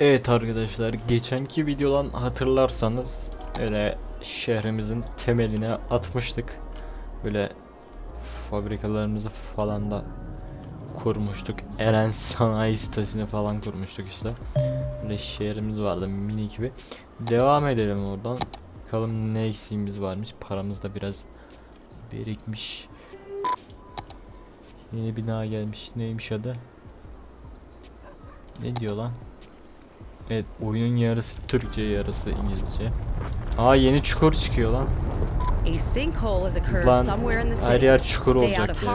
Evet arkadaşlar geçenki videodan hatırlarsanız öyle şehrimizin temeline atmıştık. Böyle fabrikalarımızı falan da kurmuştuk. Eren Sanayi Sitesi'ni falan kurmuştuk işte. Böyle şehrimiz vardı mini gibi. Devam edelim oradan. Bakalım ne eksiğimiz varmış. Paramız da biraz birikmiş. Yeni bina gelmiş. Neymiş adı? Ne diyor lan? Evet oyunun yarısı Türkçe yarısı İngilizce. Aa yeni çukur çıkıyor lan. Lan, her yer çukur olacak ya.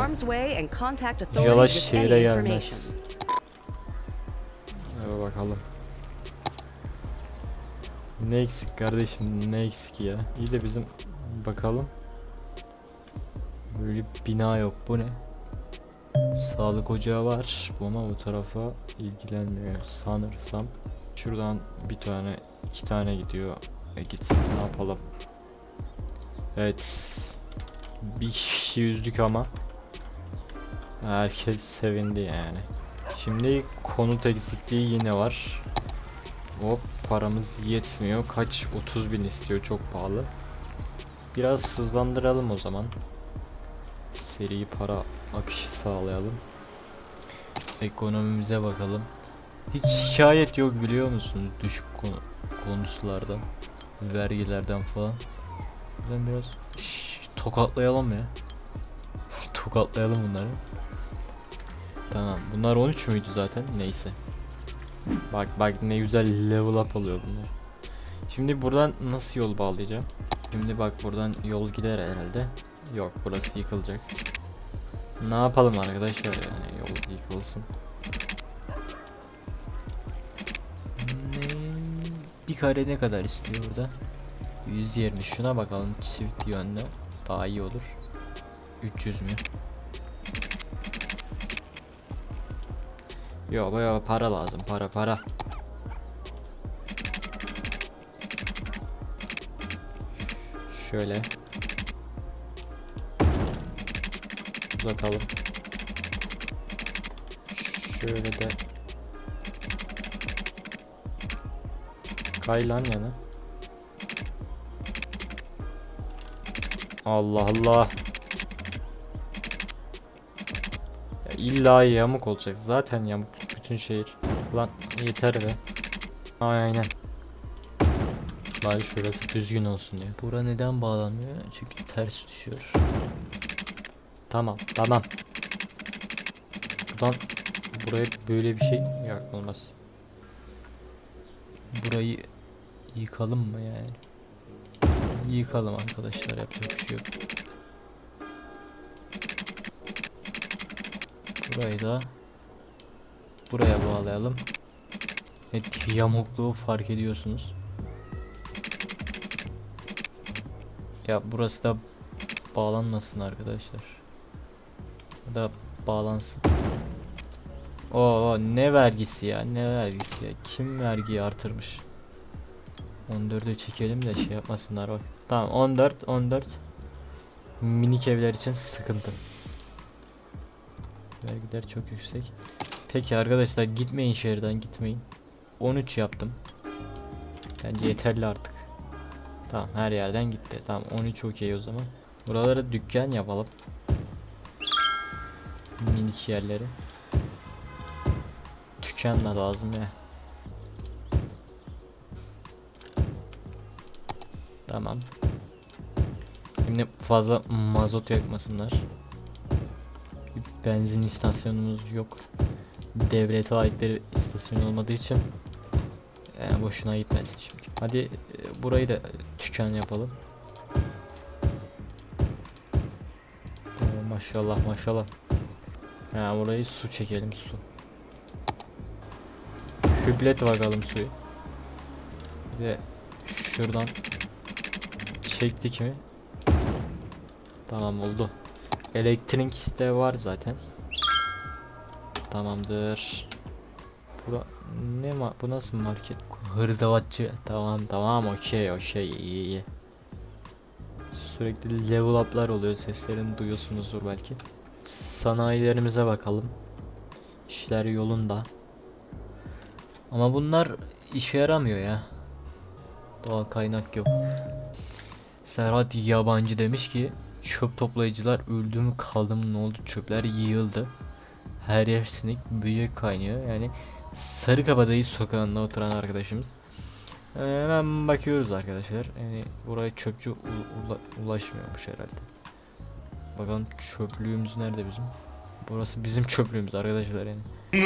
şehre information. gelmez. Hadi bakalım. Ne eksik kardeşim ne eksik ya. İyi de bizim bakalım. Böyle bina yok bu ne? Sağlık ocağı var ama bu tarafa ilgilenmiyor sanırsam. Şuradan bir tane iki tane gidiyor. E gitsin ne yapalım. Evet. Bir kişi üzdük ama. Herkes sevindi yani. Şimdi konut eksikliği yine var. Hop paramız yetmiyor. Kaç? 30 bin istiyor çok pahalı. Biraz hızlandıralım o zaman. Seri para akışı sağlayalım. Ekonomimize bakalım. Hiç şikayet yok biliyor musunuz? Düşük konu konusulardan. Vergilerden falan. Ben biraz Şşş, tokatlayalım ya. tokatlayalım bunları. Tamam. Bunlar 13 müydü zaten? Neyse. Bak bak ne güzel level up oluyor bunlar. Şimdi buradan nasıl yol bağlayacağım? Şimdi bak buradan yol gider herhalde. Yok burası yıkılacak. Ne yapalım arkadaşlar yani yol yıkılsın. Bir kare ne kadar istiyor burada? 120 şuna bakalım çift yönlü daha iyi olur. 300 mü? Yo bayağı para lazım para para. Şöyle. Uzatalım. Şöyle de. Kay lan yana. Allah Allah. Ya illa yamuk olacak. Zaten yamuk bütün şehir. Lan yeter be. Aynen. Bari şurası düzgün olsun ya. Bura neden bağlanmıyor? Çünkü ters düşüyor. Tamam, tamam. Buradan buraya böyle bir şey yok olmaz. Burayı yıkalım mı yani? Yıkalım arkadaşlar yapacak bir şey yok. Burayı da buraya bağlayalım. Evet yamukluğu fark ediyorsunuz. Ya burası da bağlanmasın arkadaşlar. Ya da bağlansın. Oo ne vergisi ya ne vergisi ya kim vergiyi artırmış? 14'ü çekelim de şey yapmasınlar bak. Tamam 14 14 minik evler için sıkıntı. Vergiler çok yüksek. Peki arkadaşlar gitmeyin şehirden gitmeyin. 13 yaptım. Bence yeterli artık. Tamam her yerden gitti. Tamam 13 okey o zaman. Buralara dükkan yapalım. Minik yerleri. Dükkan da lazım ya. Tamam. Şimdi fazla mazot yakmasınlar. Bir benzin istasyonumuz yok. Devlete ait bir istasyon olmadığı için yani boşuna gitmesin şimdi. Hadi e, burayı da tüken yapalım. Maşallah maşallah. Ha burayı su çekelim su. Hüblet bakalım suyu. Bir de şuradan çektik mi? Tamam oldu. Elektrik de var zaten. Tamamdır. Bura ne ma bu nasıl market? Hırdavatçı. Tamam tamam okey okey iyi iyi. Sürekli level up'lar oluyor seslerini duyuyorsunuzdur belki. Sanayilerimize bakalım. İşler yolunda. Ama bunlar işe yaramıyor ya. Doğal kaynak yok. Serhat Yabancı demiş ki çöp toplayıcılar öldü mü kaldı mı ne oldu çöpler yığıldı. Her yer sinek böcek kaynıyor yani Sarıkabadayı sokağında oturan arkadaşımız. Ee, hemen bakıyoruz arkadaşlar yani buraya çöpçü ula- ulaşmıyormuş herhalde. Bakalım çöplüğümüz nerede bizim? Burası bizim çöplüğümüz arkadaşlar yani.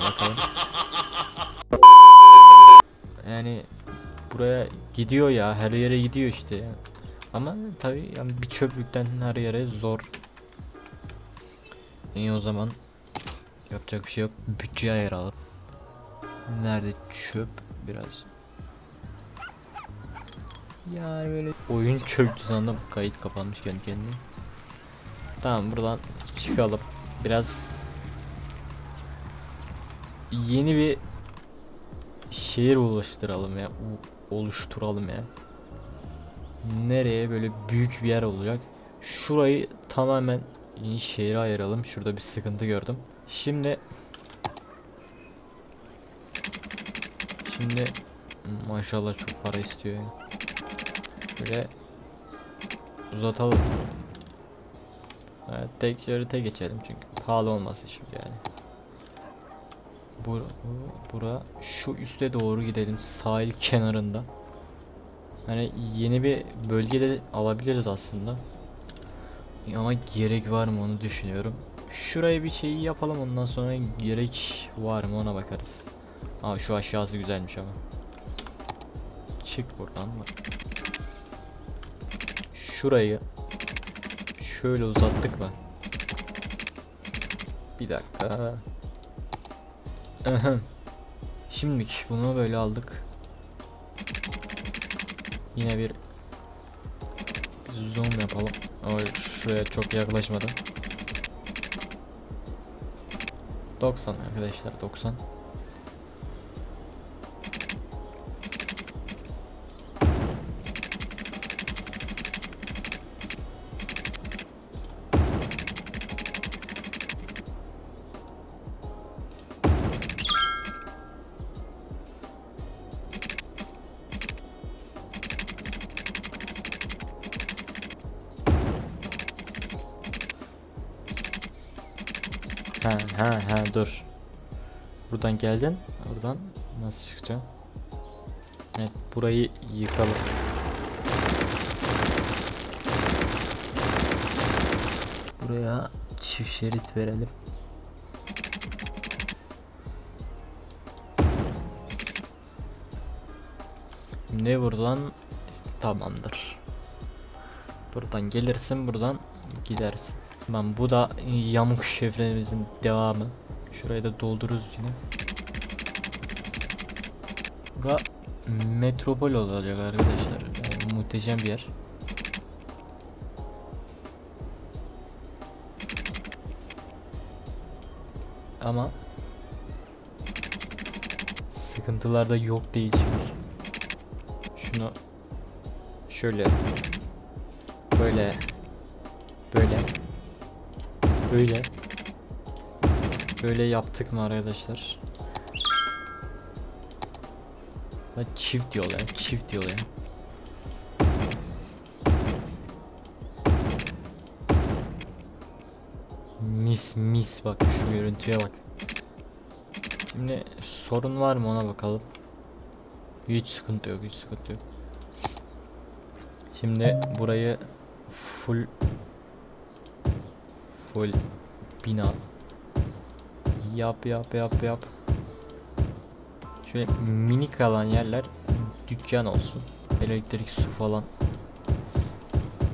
Bakalım. Yani buraya gidiyor ya her yere gidiyor işte ya. Ama tabi yani bir çöplükten her yere zor. İyi o zaman yapacak bir şey yok. Bütçeye ayıralım. Nerede çöp biraz. Yani böyle oyun çöktü sandım kayıt kapanmış kendi kendine. Tamam buradan çıkalım. Biraz yeni bir şehir oluşturalım ya. Oluşturalım ya. Nereye böyle büyük bir yer olacak. Şurayı tamamen şehre ayıralım. Şurada bir sıkıntı gördüm. Şimdi Şimdi maşallah çok para istiyor yani. Böyle uzatalım. Evet, tek şerite geçelim çünkü pahalı olması şimdi yani. Bura, bura şu üste doğru gidelim sahil kenarında. Hani yeni bir bölgede alabiliriz aslında. Ama gerek var mı onu düşünüyorum. Şuraya bir şey yapalım ondan sonra gerek var mı ona bakarız. Aa şu aşağısı güzelmiş ama. Çık buradan bak. Şurayı şöyle uzattık mı? Bir dakika. Şimdilik bunu böyle aldık. Yine bir bir zoom yapalım. Ama şuraya çok yaklaşmadan. 90 arkadaşlar 90. Ha ha ha dur. Buradan geldin. Buradan nasıl çıkacaksın? Evet burayı yıkalım. Buraya çift şerit verelim. Ne buradan tamamdır. Buradan gelirsin buradan gidersin. Tamam bu da yamuk şifremizin devamı. Şurayı da doldururuz yine. Bura metropol olacak arkadaşlar. Yani muhteşem bir yer. Ama sıkıntılar da yok değil şimdi. Şunu şöyle böyle böyle böyle böyle yaptık mı arkadaşlar? Ha, çift yol ya, çift yol ya. Mis mis bak şu görüntüye bak. Şimdi sorun var mı ona bakalım. Hiç sıkıntı yok, hiç sıkıntı yok. Şimdi burayı full full bina yap yap yap yap. Şöyle mini kalan yerler dükkan olsun. Elektrik su falan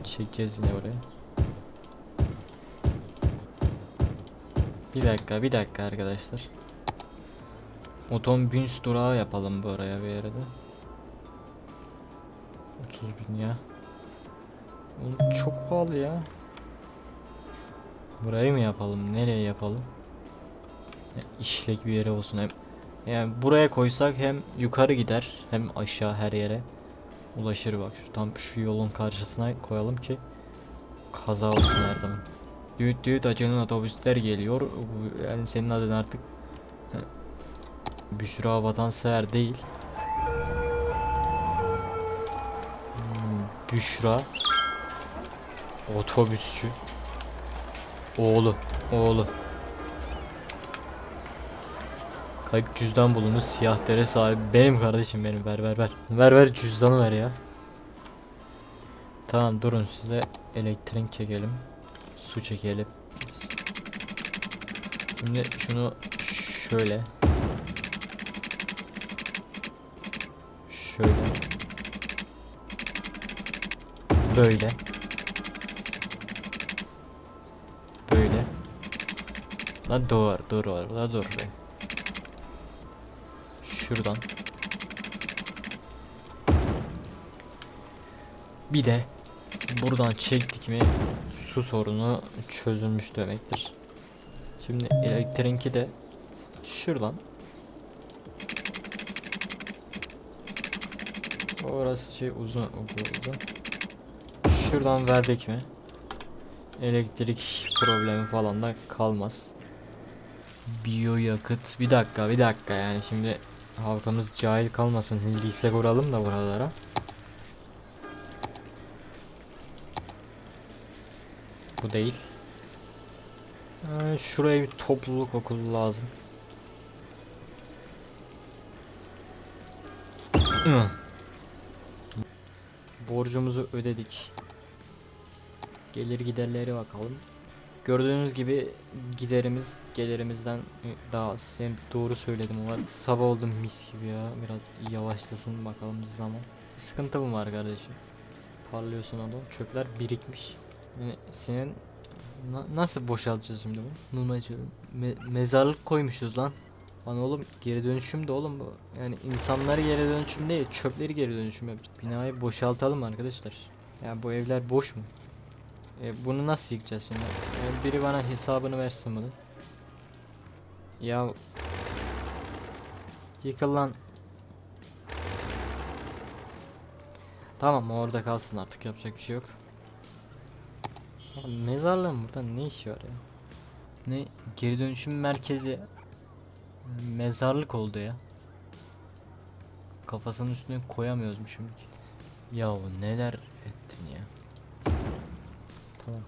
çekeceğiz yine oraya. Bir dakika bir dakika arkadaşlar. Otobüs durağı yapalım bu araya bir yere de. 30 bin ya. Oğlum çok pahalı ya. Burayı mı yapalım? Nereye yapalım? Ya, işlek bir yere olsun hem. Yani buraya koysak hem yukarı gider hem aşağı her yere ulaşır bak. Tam şu yolun karşısına koyalım ki kaza olsun her zaman. Düğüt düğüt acının otobüsler geliyor. Yani senin adın artık Büşra vatansever değil. Hmm, Büşra otobüsçü. Oğlu, oğlu. Kayıp cüzdan bulundu. Siyah dere sahibi. Benim kardeşim benim. Ver ver ver. Ver ver cüzdanı ver ya. Tamam durun size elektrik çekelim. Su çekelim. Şimdi şunu şöyle. Şöyle. Böyle. La dur dur la dur be. Şuradan. Bir de buradan çektik mi su sorunu çözülmüş demektir. Şimdi elektriğinki de şuradan. Orası şey uzun uzun. Şuradan verdik mi? Elektrik problemi falan da kalmaz. Biyo yakıt. Bir dakika, bir dakika yani şimdi halkımız cahil kalmasın. Lise kuralım da buralara. Bu değil. Ee, şuraya bir topluluk okulu lazım. Borcumuzu ödedik. Gelir giderleri bakalım. Gördüğünüz gibi giderimiz gelirimizden daha az. Ben doğru söyledim ama sabah oldum mis gibi ya. Biraz yavaşlasın bakalım zaman. Sıkıntı mı var kardeşim? Parlıyorsun oğlum. Çöpler birikmiş. Yani senin Na- nasıl boşaltacağız şimdi bu? Normal diyorum. Me- mezarlık koymuşuz lan. Lan oğlum geri dönüşüm de oğlum bu. Yani insanları geri dönüşüm değil, çöpleri geri dönüşüm yapacağız. Binayı boşaltalım arkadaşlar. Ya bu evler boş mu? E, bunu nasıl yıkacağız şimdi? E, biri bana hesabını versin bunu. Ya Yıkıl lan. Tamam orada kalsın artık yapacak bir şey yok. Abi mezarlığın burada ne işi var ya? Ne geri dönüşüm merkezi mezarlık oldu ya. Kafasının üstüne koyamıyoruz mu şimdi? Ya neler ettin ya? Tamam.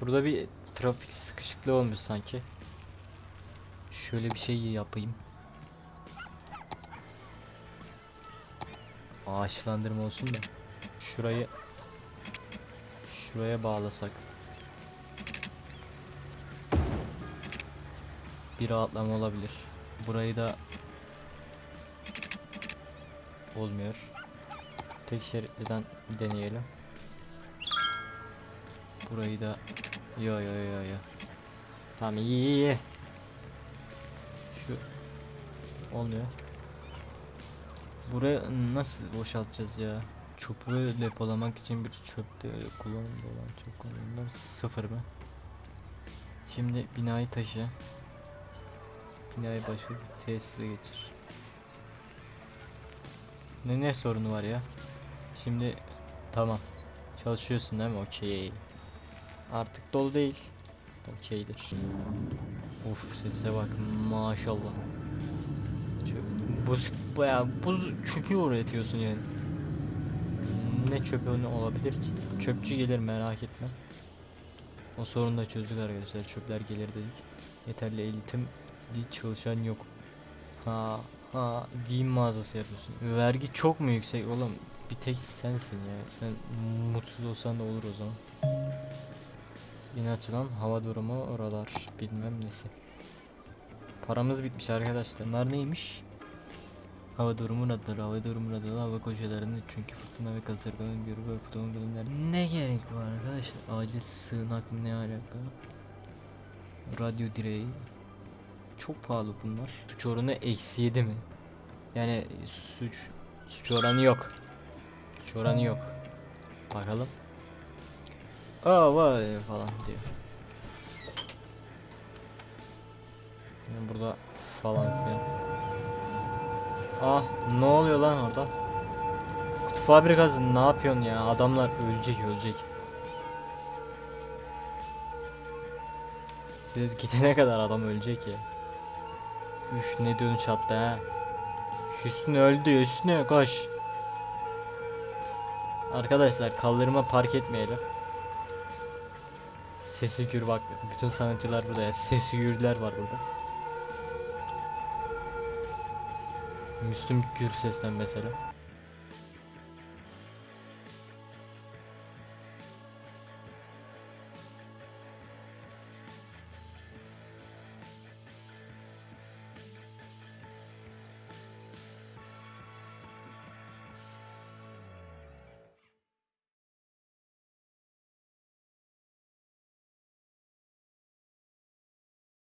Burada bir trafik sıkışıklığı olmuş sanki. Şöyle bir şey yapayım. Ağaçlandırma olsun da. Şurayı Şuraya bağlasak. Bir rahatlama olabilir. Burayı da olmuyor. Tek şeritliden deneyelim. Burayı da yo yo yo yo. Tamam iyi iyi iyi. Şu olmuyor. Burayı nasıl boşaltacağız ya? Çöpü depolamak için bir çöpte kullanımda olan çöp kullanımlar sıfır mı? Şimdi binayı taşı. Binayı başka bir tesise geçir. Ne ne sorunu var ya? Şimdi tamam. Çalışıyorsun değil mi? Okey. Artık dolu değil. Okeydir. Of sese bak maşallah. Buz bayağı buz küpü üretiyorsun yani. Ne çöpü ne olabilir ki? Çöpçü gelir merak etme. O sorunu da çözdük arkadaşlar. Çöpler gelir dedik. Yeterli eğitim çalışan yok. Ha ha giyim mağazası yapıyorsun. Vergi çok mu yüksek oğlum? Bir tek sensin ya. Sen mutsuz olsan da olur o zaman. Yine açılan hava durumu radar bilmem nesi. Paramız bitmiş arkadaşlar. Bunlar neymiş? Hava durumu radarı, hava durumu radarı, hava koşullarını çünkü fırtına ve kasırganın görü ve fırtına bölümler. Ne gerek var arkadaşlar? Acil sığınak ne alaka? Radyo direği. Çok pahalı bunlar. Suç oranı eksi yedi mi? Yani suç suç oranı yok. Suç oranı yok. Bakalım. Aa vay falan diyor. Yani burada falan filan. Ah ne oluyor lan orada? Kutu fabrikası ne yapıyorsun ya? Adamlar ölecek ölecek. Siz gidene kadar adam ölecek ya. Üf ne diyorsun çattı ha. Hüsnü öldü Hüsnü koş. Arkadaşlar kaldırıma park etmeyelim. Sesi gür bak bütün sanatçılar burada ya sesi gürler var burada. Müslüm Gürses'ten mesela.